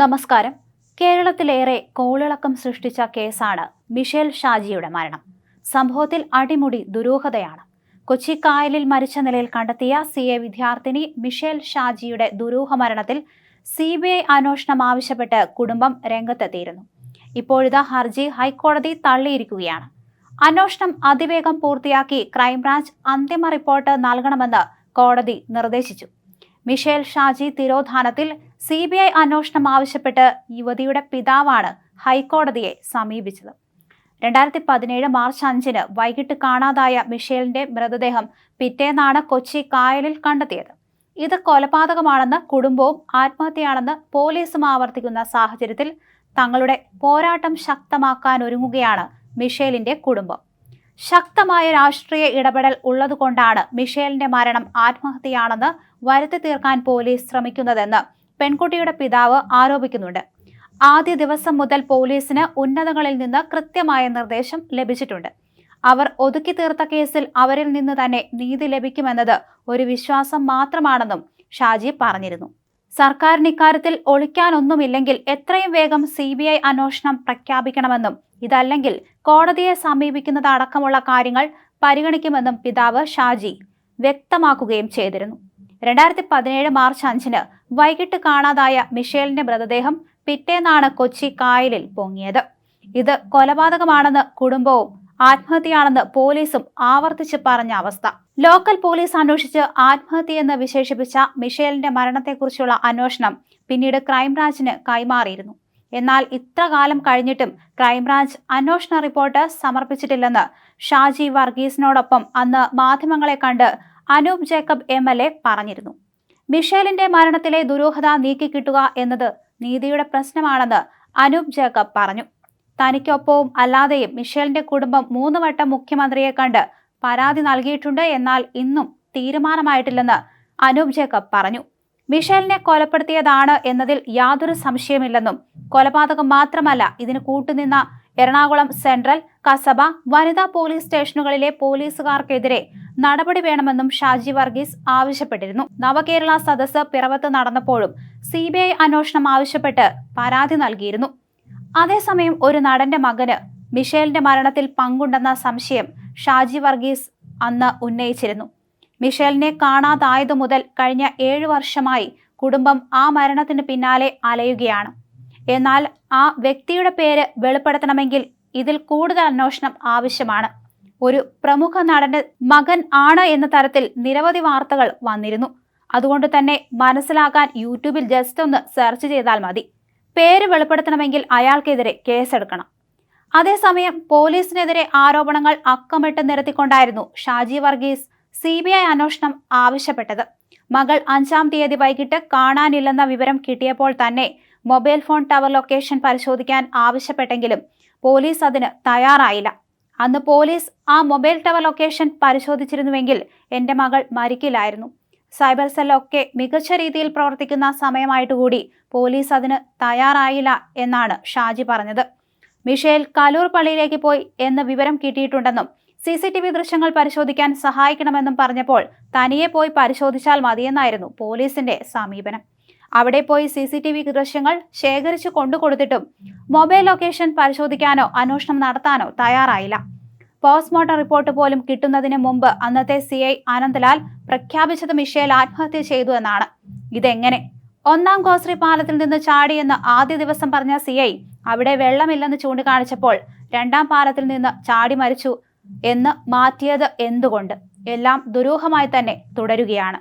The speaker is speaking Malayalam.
നമസ്കാരം. കേരളത്തിലേറെ കോളിളക്കം സൃഷ്ടിച്ച കേസാണ് മിഷേൽ ഷാജിയുടെ മരണം. സംഭവത്തിൽ അടിമുടി ദുരൂഹതയാണ്. കൊച്ചി കായലിൽ മരിച്ച നിലയിൽ കണ്ടെത്തിയ സി എ വിദ്യാർത്ഥിനി മിഷേൽ ഷാജിയുടെ ദുരൂഹ മരണത്തിൽ സി ബി ഐ അന്വേഷണം ആവശ്യപ്പെട്ട് കുടുംബം രംഗത്തെത്തിയിരുന്നു. ഇപ്പോഴിതാ ഹർജി ഹൈക്കോടതി തള്ളിയിരിക്കുകയാണ്. അന്വേഷണം അതിവേഗം പൂർത്തിയാക്കി ക്രൈംബ്രാഞ്ച് അന്തിമ റിപ്പോർട്ട് നൽകണമെന്ന് കോടതി നിർദ്ദേശിച്ചു. മിഷേൽ ഷാജി തിരോധാനത്തിൽ സി ബി ഐ അന്വേഷണം ആവശ്യപ്പെട്ട് യുവതിയുടെ പിതാവാണ് ഹൈക്കോടതിയെ സമീപിച്ചത്. രണ്ടായിരത്തി പതിനേഴ് മാർച്ച് അഞ്ചിന് വൈകിട്ട് കാണാതായ മിഷേലിന്റെ മൃതദേഹം പിറ്റേന്നാണ് കൊച്ചി കായലിൽ കണ്ടെത്തിയത്. ഇത് കൊലപാതകമാണെന്ന് കുടുംബവും ആത്മഹത്യയാണെന്ന് പോലീസും ആവർത്തിക്കുന്ന സാഹചര്യത്തിൽ തങ്ങളുടെ പോരാട്ടം ശക്തമാക്കാൻ ഒരുങ്ങുകയാണ് മിഷേലിന്റെ കുടുംബം. ശക്തമായ രാഷ്ട്രീയ ഇടപെടൽ ഉള്ളതുകൊണ്ടാണ് മിഷേലിന്റെ മരണം ആത്മഹത്യയാണെന്ന് വരുത്തി തീർക്കാൻ പോലീസ് ശ്രമിക്കുന്നതെന്ന് പെൺകുട്ടിയുടെ പിതാവ് ആരോപിക്കുന്നുണ്ട്. ആദ്യ ദിവസം മുതൽ പോലീസിന് ഉന്നതങ്ങളിൽ നിന്ന് കൃത്യമായ നിർദ്ദേശം ലഭിച്ചിട്ടുണ്ട്. അവർ ഒതുക്കി തീർത്ത കേസിൽ അവരിൽ നിന്ന് തന്നെ നീതി ലഭിക്കുമെന്നത് ഒരു വിശ്വാസം മാത്രമാണെന്നും ഷാജി പറഞ്ഞിരുന്നു. സർക്കാരിന് ഇക്കാര്യത്തിൽ ഒളിക്കാനൊന്നുമില്ലെങ്കിൽ എത്രയും വേഗം സി ബി ഐ അന്വേഷണം പ്രഖ്യാപിക്കണമെന്നും ഇതല്ലെങ്കിൽ കോടതിയെ സമീപിക്കുന്നതടക്കമുള്ള കാര്യങ്ങൾ പരിഗണിക്കുമെന്നും പിതാവ് ഷാജി വ്യക്തമാക്കുകയും ചെയ്തിരുന്നു. രണ്ടായിരത്തി പതിനേഴ് മാർച്ച് അഞ്ചിന് വൈകിട്ട് കാണാതായ മിഷേലിന്റെ മൃതദേഹം പിറ്റേന്നാണ് കൊച്ചി കായലിൽ പൊങ്ങിയത്. ഇത് കൊലപാതകമാണെന്ന് കുടുംബവും ആത്മഹത്യയാണെന്ന് പോലീസും ആവർത്തിച്ച് പറഞ്ഞ അവസ്ഥ. ലോക്കൽ പോലീസ് അന്വേഷിച്ച് ആത്മഹത്യയെന്ന് വിശേഷിപ്പിച്ച മിഷേലിന്റെ മരണത്തെക്കുറിച്ചുള്ള അന്വേഷണം പിന്നീട് ക്രൈംബ്രാഞ്ചിന് കൈമാറിയിരുന്നു. എന്നാൽ ഇത്ര കാലം കഴിഞ്ഞിട്ടും ക്രൈംബ്രാഞ്ച് അന്വേഷണ റിപ്പോർട്ട് സമർപ്പിച്ചിട്ടില്ലെന്ന് ഷാജി വർഗീസിനോടൊപ്പം അന്ന് മാധ്യമങ്ങളെ കണ്ട് Anoop Jacob M L A പറഞ്ഞിരുന്നു. മിഷേലിന്റെ മരണത്തിലെ ദുരൂഹത നീക്കിക്കിട്ടുക എന്നത് നീതിയുടെ പ്രശ്നമാണെന്ന് അനൂപ് ജേക്കബ് പറഞ്ഞു. തനിക്കൊപ്പവും അല്ലാതെയും മിഷേലിന്റെ കുടുംബം മൂന്ന് വട്ടം മുഖ്യമന്ത്രിയെ കണ്ട് പരാതി നൽകിയിട്ടുണ്ട് എന്നാൽ ഇന്നും തീരുമാനമായിട്ടില്ലെന്ന് അനൂപ് ജേക്കബ് പറഞ്ഞു. മിഷേലിനെ കൊലപ്പെടുത്തിയതാണ് എന്നതിൽ യാതൊരു സംശയമില്ലെന്നും കൊലപാതകം മാത്രമല്ല ഇതിന് കൂട്ടുനിന്ന എറണാകുളം സെൻട്രൽ കസബ വനിതാ പോലീസ് സ്റ്റേഷനുകളിലെ പോലീസുകാർക്കെതിരെ നടപടി വേണമെന്നും ഷാജി വർഗീസ് ആവശ്യപ്പെട്ടിരുന്നു. നവകേരള സദസ്സ് പിറവത്ത് നടന്നപ്പോഴും സി ബി ഐ അന്വേഷണം ആവശ്യപ്പെട്ട് പരാതി നൽകിയിരുന്നു. അതേസമയം ഒരു നടന്റെ മകന് മിഷേലിന്റെ മരണത്തിൽ പങ്കുണ്ടെന്ന സംശയം ഷാജി വർഗീസ് അന്ന് ഉന്നയിച്ചിരുന്നു. മിഷേലിനെ കാണാതായതു മുതൽ കഴിഞ്ഞ ഏഴു വർഷമായി കുടുംബം ആ മരണത്തിന് പിന്നാലെ അലയുകയാണ്. എന്നാൽ ആ വ്യക്തിയുടെ പേര് വെളിപ്പെടുത്തണമെങ്കിൽ ഇതിൽ കൂടുതൽ അന്വേഷണം ആവശ്യമാണ്. ഒരു പ്രമുഖ നടന്റെ മകൻ ആണ് എന്ന തരത്തിൽ നിരവധി വാർത്തകൾ വന്നിരുന്നു. അതുകൊണ്ട് തന്നെ മനസ്സിലാക്കാൻ യൂട്യൂബിൽ ജസ്റ്റ് ഒന്ന് സെർച്ച് ചെയ്താൽ മതി. പേര് വെളിപ്പെടുത്തണമെങ്കിൽ അയാൾക്കെതിരെ കേസെടുക്കണം. അതേസമയം പോലീസിനെതിരെ ആരോപണങ്ങൾ അക്കമിട്ട് നിരത്തിക്കൊണ്ടായിരുന്നു Shaji Varghese C B I അന്വേഷണം ആവശ്യപ്പെട്ടത്. മകൾ അഞ്ചാം തീയതി വൈകിട്ട് കാണാനില്ലെന്ന വിവരം കിട്ടിയപ്പോൾ തന്നെ മൊബൈൽ ഫോൺ ടവർ ലൊക്കേഷൻ പരിശോധിക്കാൻ ആവശ്യപ്പെട്ടെങ്കിലും പോലീസ് അതിന് തയ്യാറായില്ല. അന്ന് പോലീസ് ആ മൊബൈൽ ടവർ ലൊക്കേഷൻ പരിശോധിച്ചിരുന്നുവെങ്കിൽ എന്റെ മകൾ മരിക്കില്ലായിരുന്നു. സൈബർ സെല്ലൊക്കെ മികച്ച രീതിയിൽ പ്രവർത്തിക്കുന്ന സമയമായിട്ട് കൂടി പോലീസ് അതിന് തയ്യാറായില്ല എന്നാണ് ഷാജി പറഞ്ഞത്. മിഷേൽ കലൂർ പള്ളിയിലേക്ക് പോയി എന്ന് വിവരം കിട്ടിയിട്ടുണ്ടെന്നും സി സി ടി വി ദൃശ്യങ്ങൾ പരിശോധിക്കാൻ സഹായിക്കണമെന്നും പറഞ്ഞപ്പോൾ തനിയെ പോയി പരിശോധിച്ചാൽ മതിയെന്നായിരുന്നു പോലീസിന്റെ സമീപനം. അവിടെ പോയി സി സി ടി വി ദൃശ്യങ്ങൾ ശേഖരിച്ചു കൊണ്ടുകൊടുത്തിട്ടും മൊബൈൽ ലൊക്കേഷൻ പരിശോധിക്കാനോ അന്വേഷണം നടത്താനോ തയ്യാറായില്ല. പോസ്റ്റ്മോർട്ടം റിപ്പോർട്ട് പോലും കിട്ടുന്നതിന് മുമ്പ് അന്നത്തെ സി ഐ ആനന്ദ്ലാൽ പ്രഖ്യാപിച്ചത് മിഷേൽ ആത്മഹത്യ ചെയ്തു എന്നാണ്. ഇതെങ്ങനെ? ഒന്നാം കോസ്രി പാലത്തിൽ നിന്ന് ചാടിയെന്ന് ആദ്യ ദിവസം പറഞ്ഞ സി ഐ അവിടെ വെള്ളമില്ലെന്ന് ചൂണ്ടിക്കാണിച്ചപ്പോൾ രണ്ടാം പാലത്തിൽ നിന്ന് ചാടി മരിച്ചു എന്ന് മാറ്റിയത് എന്തുകൊണ്ട്? എല്ലാം ദുരൂഹമായി തന്നെ തുടരുകയാണ്.